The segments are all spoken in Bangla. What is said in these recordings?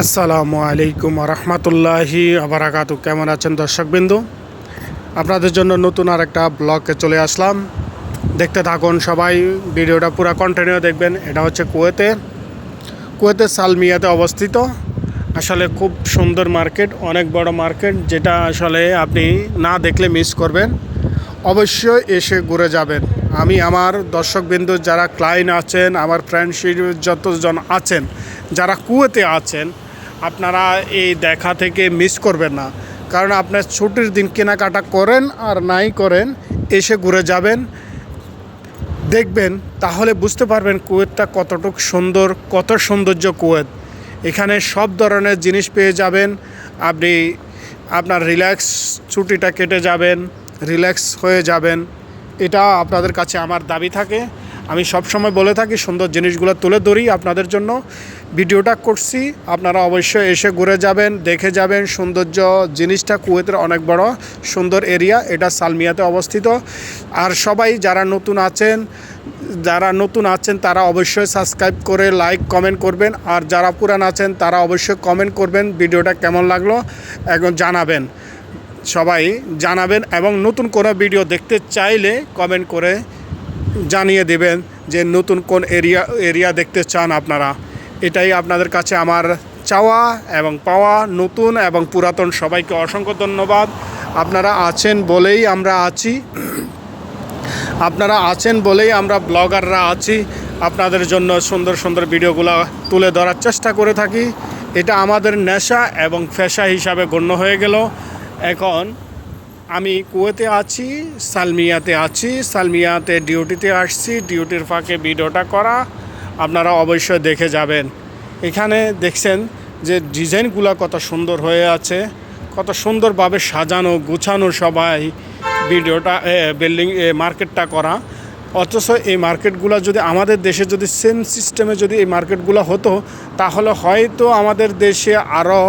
আসসালামু আলাইকুম রহমতুল্লাহি আবরাকাত। কেমন আছেন দর্শকবিন্দু? আপনাদের জন্য নতুন আর একটা ব্লগে চলে আসলাম। দেখতে থাকুন সবাই, ভিডিওটা পুরো কন্টিনিউ দেখবেন। এটা হচ্ছে কুয়েতে। কুয়েতে সালমিয়াতে অবস্থিত। আসলে খুব সুন্দর মার্কেট, অনেক বড় মার্কেট, যেটা আসলে আপনি না দেখলে মিস করবেন। অবশ্যই এসে ঘুরে যাবেন। আমি আমার দর্শকবিন্দু, যারা ক্লায়েন্ট আছেন, আমার ফ্রেন্ডশিপ যতজন আছেন, যারা কুয়েতে আছেন আপনারা এই দেখা থেকে মিস করবেন না। কারণ আপনার ছুটির দিন কেনাকাটা করেন আর নাই করেন, এসে ঘুরে যাবেন, দেখবেন, তাহলে বুঝতে পারবেন কুয়েতটা কতটুক সুন্দর, কত সৌন্দর্য কুয়েত। এখানে সব ধরনের জিনিস পেয়ে যাবেন, আপনি আপনার রিল্যাক্স ছুটিটা কেটে যাবেন রিল্যাক্স হয়ে যাবেন। এটা আপনাদের কাছে আমার দাবি থাকে। আমি সবসময় বলে থাকি, সুন্দর জিনিসগুলো তুলে ধরি আপনাদের জন্য। ভিডিওটা করছি, আপনারা অবশ্যই এসে ঘুরে যাবেন, দেখে যাবেন, সৌন্দর্য জিনিসটা কুয়েতের অনেক বড়, সুন্দর এরিয়া, এটা সালমিয়াতে অবস্থিত। আর সবাই যারা নতুন আছেন, যারা নতুন আছেন, তারা অবশ্যই সাবস্ক্রাইব করে লাইক কমেন্ট করবেন। আর যারা পুরান আছেন, তারা অবশ্যই কমেন্ট করবেন, ভিডিওটা কেমন লাগল এখন জানাবেন। সবাই জানাবেন, এবং নতুন কোনো ভিডিও দেখতে চাইলে কমেন্ট করে জানিয়ে দেবেন যে নতুন কোন এরিয়া এরিয়া দেখতে চান আপনারা। এটাই আপনাদের কাছে আমার চাওয়া এবং পাওয়া নতুন এবং পুরাতন। সবাইকে অসংখ্য ধন্যবাদ। আপনারা আছেন বলেই আমরা আছি। আপনারা আছেন বলেই আমরা ব্লগাররা আছি। আপনাদের জন্য সুন্দর সুন্দর ভিডিওগুলো তুলে ধরার চেষ্টা করে থাকি। এটা আমাদের নেশা এবং পেশা হিসাবে গণ্য হয়ে গেল। এখন আমি কুয়েতে আছি, সালমিয়াতে আছি, সালমিয়াতে ডিউটিতে আসছি, ডিউটির ফাঁকে ভিডিওটা করা, আপনারা অবশ্যই দেখে যাবেন। এখানে দেখছেন যে ডিজাইনগুলো কত সুন্দর হয়ে আছে, কত সুন্দরভাবে সাজানো, গুছানো সবাই ভিডিওটা বিল্ডিং মার্কেটটা করা। অথচ এই মার্কেটগুলো যদি আমাদের দেশে যদি সেম সিস্টেমে যদি এই মার্কেটগুলো হতো, তাহলে হয়তো আমাদের দেশে আরও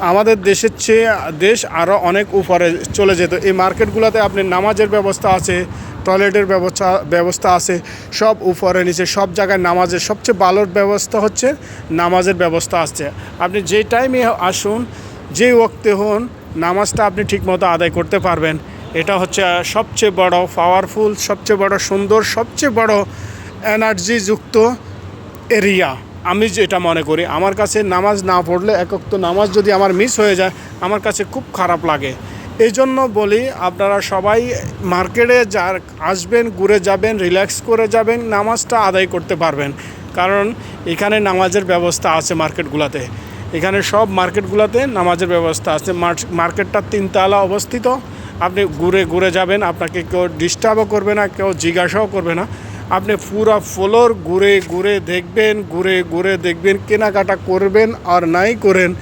আমাদের দেশের চেয়ে দেশ আরও অনেক উপরে চলে যেত। এই মার্কেটগুলোতে আপনি নামাজের ব্যবস্থা আছে, টয়লেটের ব্যবস্থা ব্যবস্থা আছে, সব উপরে নিচে, সব জায়গায় নামাজের সবচেয়ে ভালোর ব্যবস্থা হচ্ছে নামাজের ব্যবস্থা আছে। আপনি যে টাইমে আসুন যেই ওক্তে হন, নামাজটা আপনি ঠিকমতো আদায় করতে পারবেন। এটা হচ্ছে সবচেয়ে বড় পাওয়ারফুল সবচেয়ে বড় সুন্দর, সবচেয়ে বড় এনার্জিযুক্ত এরিয়া আমি যেটা মনে করি, আমার কাছে নামাজ না পড়লে একক তো নামাজ যদি আমার মিস হয়ে যায়, আমার কাছে খুব খারাপ লাগে। এই জন্য বলি, আপনারা সবাই মার্কেটে যার আসবেন, ঘুরে যাবেন রিল্যাক্স করে যাবেন, নামাজটা আদায় করতে পারবেন। কারণ এখানে নামাজের ব্যবস্থা আছে মার্কেটগুলোতে। এখানে সব মার্কেটগুলোতে নামাজের ব্যবস্থা আছে। মার্কেটটা তিনতলা অবস্থিত। আপনি ঘুরে ঘুরে যাবেন, আপনাকে কেউ ডিস্টার্বও করবে না, কেউ জিজ্ঞাসাও করবে না। আপনি পুরো ফ্লোর ঘুরে ঘুরে দেখবেন, ঘুরে ঘুরে দেখবেন, কেনাকাটা করবেন আর নাই করেন,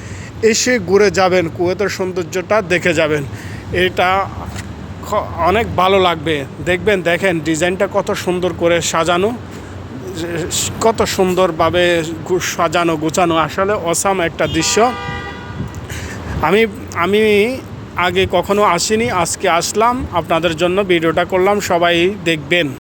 এসে ঘুরে যাবেন, কুয়েতের সৌন্দর্যটা দেখে যাবেন। এটা অনেক ভালো লাগবে। দেখবেন, দেখেন, ডিজাইনটা কত সুন্দর করে সাজানো, কত সুন্দরভাবে সাজানো, গোছানো। আসলে অসাম একটা দৃশ্য। আমি আমি আগে কখনো আসিনি, আজকে আসলাম। আপনাদের জন্য ভিডিওটা করলাম, সবাই দেখবেন।